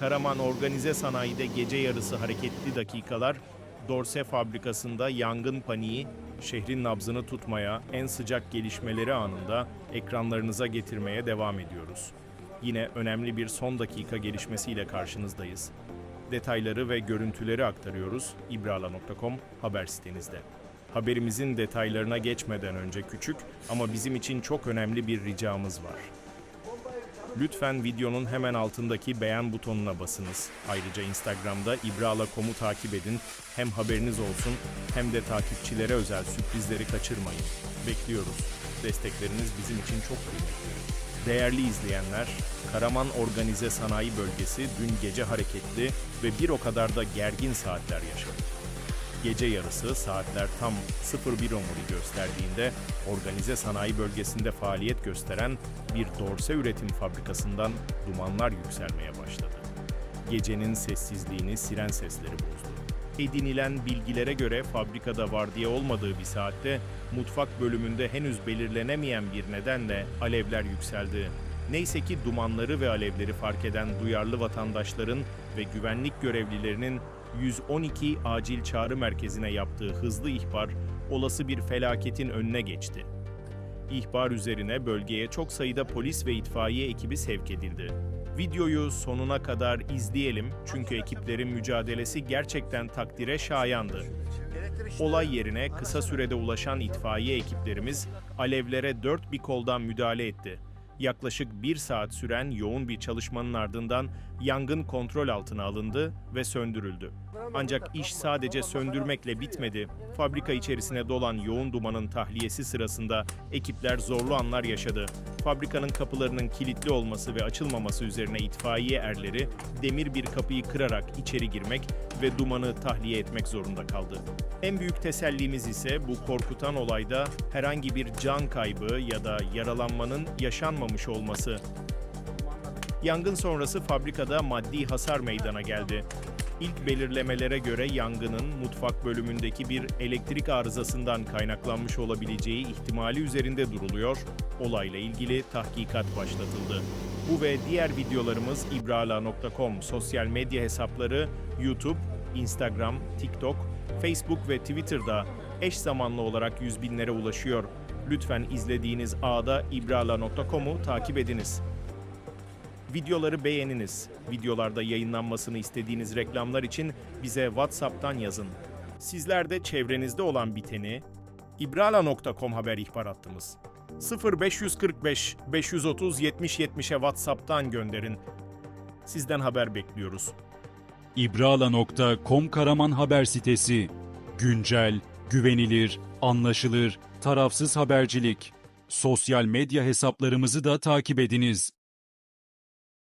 Karaman Organize Sanayi'de gece yarısı hareketli dakikalar, Dorse fabrikasında yangın paniği, şehrin nabzını tutmaya, en sıcak gelişmeleri anında ekranlarınıza getirmeye devam ediyoruz. Yine önemli bir son dakika gelişmesiyle karşınızdayız. Detayları ve görüntüleri aktarıyoruz ibrala.com haber sitemizde. Haberimizin detaylarına geçmeden önce küçük ama bizim için çok önemli bir ricamız var. Lütfen videonun hemen altındaki beğen butonuna basınız. Ayrıca Instagram'da ibrala.com'u takip edin. Hem haberiniz olsun hem de takipçilere özel sürprizleri kaçırmayın. Bekliyoruz. Destekleriniz bizim için çok kıymetli. Değerli izleyenler, Karaman Organize Sanayi Bölgesi dün gece hareketli ve bir o kadar da gergin saatler yaşadı. Gece yarısı saatler tam 01.10'u gösterdiğinde organize sanayi bölgesinde faaliyet gösteren bir dorse üretim fabrikasından dumanlar yükselmeye başladı. Gecenin sessizliğini siren sesleri bozdu. Edinilen bilgilere göre fabrikada vardiya olmadığı bir saatte mutfak bölümünde henüz belirlenemeyen bir nedenle alevler yükseldi. Neyse ki dumanları ve alevleri fark eden duyarlı vatandaşların ve güvenlik görevlilerinin 112 acil çağrı merkezine yaptığı hızlı ihbar olası bir felaketin önüne geçti. İhbar üzerine bölgeye çok sayıda polis ve itfaiye ekibi sevk edildi. Videoyu sonuna kadar izleyelim çünkü ekiplerin mücadelesi gerçekten takdire şayandı. Olay yerine kısa sürede ulaşan itfaiye ekiplerimiz alevlere dört bir koldan müdahale etti. Yaklaşık bir saat süren yoğun bir çalışmanın ardından yangın kontrol altına alındı ve söndürüldü. Ancak iş sadece söndürmekle bitmedi. Fabrika içerisine dolan yoğun dumanın tahliyesi sırasında ekipler zorlu anlar yaşadı. Fabrikanın kapılarının kilitli olması ve açılmaması üzerine itfaiye erleri demir bir kapıyı kırarak içeri girmek ve dumanı tahliye etmek zorunda kaldı. En büyük tesellimiz ise bu korkutan olayda herhangi bir can kaybı ya da yaralanmanın yaşanmamış olması. Yangın sonrası fabrikada maddi hasar meydana geldi. İlk belirlemelere göre yangının mutfak bölümündeki bir elektrik arızasından kaynaklanmış olabileceği ihtimali üzerinde duruluyor. Olayla ilgili tahkikat başlatıldı. Bu ve diğer videolarımız ibrala.com sosyal medya hesapları YouTube, Instagram, TikTok, Facebook ve Twitter'da eş zamanlı olarak yüz binlere ulaşıyor. Lütfen izlediğiniz ağda ibrala.com'u takip ediniz. Videoları beğeniniz. Videolarda yayınlanmasını istediğiniz reklamlar için bize WhatsApp'tan yazın. Sizler de çevrenizde olan biteni ibrala.com haber ihbar hattımız 0545 530 70 70'e WhatsApp'tan gönderin. Sizden haber bekliyoruz. İbrala.com Karaman haber sitesi. Güncel, güvenilir, anlaşılır, tarafsız habercilik. Sosyal medya hesaplarımızı da takip ediniz.